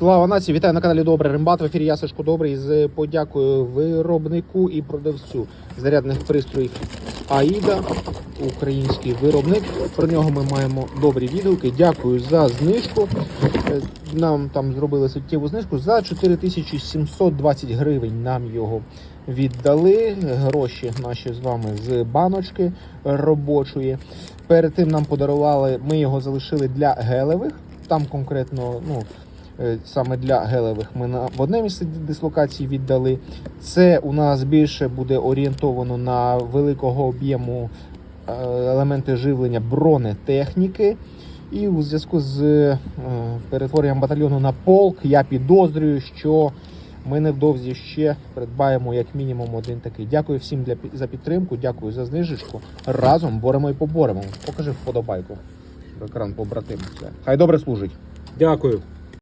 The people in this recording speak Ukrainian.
Слава нації! Вітаю на каналі Добрий Рембат. В ефірі я Сашко Добрий з подякою виробнику і продавцю зарядних пристроїв Аїда, український виробник. Про нього ми маємо добрі відгуки. Дякую за знижку. Е, Нам там зробили суттєву знижку за 4720 гривень. Нам його віддали. Гроші наші з вами з баночки робочої. Перед тим нам подарували, ми його залишили для гелевих. Там конкретно, ну. Е, Саме для гелевих ми на в одне місце дислокації віддали. Це у нас більше буде орієнтовано на великого об'єму е, елементи живлення бронетехніки. І у зв'язку з е, перетворенням батальйону на полк я підозрюю, що ми невдовзі ще придбаємо як мінімум один такий. Дякую всім для, за підтримку, дякую за знижечку. Разом боремо і поборемо. Покажи вподобайку. Екран побратим. Хай добре служить. Дякую.